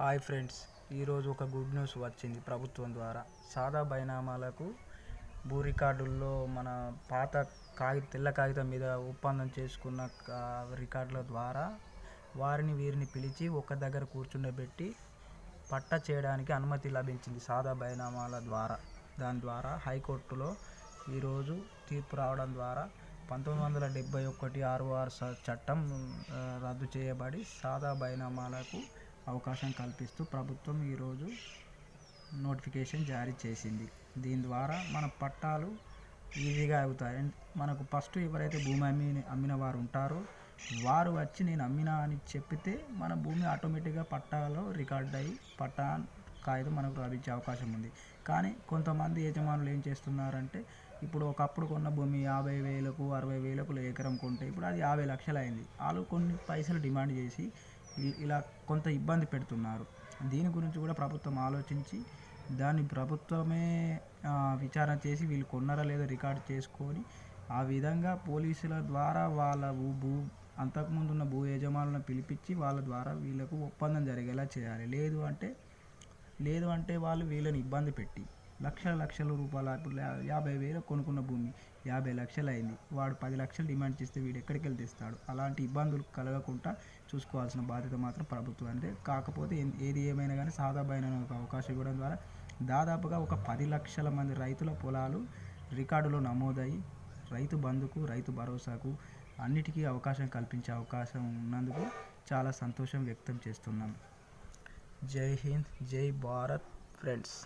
Hi friends ఈరోజు ఒక good news వచ్చింది ప్రభుత్వం ద్వారా. సాదా బైనామాలకు భూ రికార్డుల్లో మన పాత కాగి తెల్ల కాగితం మీద ఒప్పందం చేసుకున్న కా- రికార్డుల ద్వారా వారిని వీరిని పిలిచి ఒక దగ్గర కూర్చుండబెట్టి పట్ట చేయడానికి అనుమతి లభించింది సాదా బైనామాల ద్వారా. దాని ద్వారా హైకోర్టులో ఈరోజు తీర్పు రావడం ద్వారా పంతొమ్మిది వందల డెబ్బై ఒకటి ఆరు ఆరు చట్టం రద్దు చేయబడి సాదా బైనామాలకు అవకాశం కల్పిస్తూ ప్రభుత్వం ఈరోజు నోటిఫికేషన్ జారీ చేసింది. దీని ద్వారా మన పట్టాలు ఈజీగా అవుతాయి అండ్ మనకు ఫస్ట్ ఎవరైతే భూమి అమ్మి అమ్మిన వారు ఉంటారో వారు వచ్చి నేను అమ్మినా అని చెప్పితే మన భూమి ఆటోమేటిక్గా పట్టాలో రికార్డ్ అయ్యి పట్టా కాగితం మనకు లభించే అవకాశం ఉంది. కానీ కొంతమంది యజమానులు ఏం చేస్తున్నారంటే ఇప్పుడు ఒకప్పుడు కొన్న భూమి యాభై వేలకు అరవై వేలకు ఎకరం కొంటే ఇప్పుడు అది యాభై లక్షలు అయింది. వాళ్ళు కొన్ని పైసలు డిమాండ్ చేసి ఇలా కొంత ఇబ్బంది పెడుతున్నారు. దీని గురించి కూడా ప్రభుత్వం ఆలోచించి దాన్ని ప్రభుత్వమే విచారణ చేసి వీళ్ళు కొన్నారా లేదా రికార్డ్ చేసుకొని ఆ విధంగా పోలీసుల ద్వారా వాళ్ళ భూ భూ అంతకుముందు ఉన్న భూ యజమానులను పిలిపించి వాళ్ళ ద్వారా వీళ్ళకు ఒప్పందం జరిగేలా చేయాలి. లేదు అంటే లేదు అంటే వాళ్ళు వీళ్ళని ఇబ్బంది పెట్టి లక్షల లక్షల రూపాయల ఇప్పుడు యాభై వేలు కొనుక్కున్న భూమి. యాభై లక్షలు అయింది వాడు పది లక్షలు డిమాండ్ చేస్తే వీడు ఎక్కడికి వెళ్ళి తెస్తాడు? అలాంటి ఇబ్బందులు కలగకుండా చూసుకోవాల్సిన బాధ్యత మాత్రం ప్రభుత్వానిదే కాకపోతే ఏది ఏమైనా కానీ సాదాబైన ఒక అవకాశం ఇవ్వడం ద్వారా దాదాపుగా ఒక పది లక్షల మంది రైతుల పొలాలు రికార్డులో నమోదయ్యి రైతు బంధుకు రైతు భరోసాకు అన్నిటికీ అవకాశం కల్పించే అవకాశం ఉన్నందుకు చాలా సంతోషం వ్యక్తం చేస్తున్నాను జై హింద్ జై భారత్ ఫ్రెండ్స్.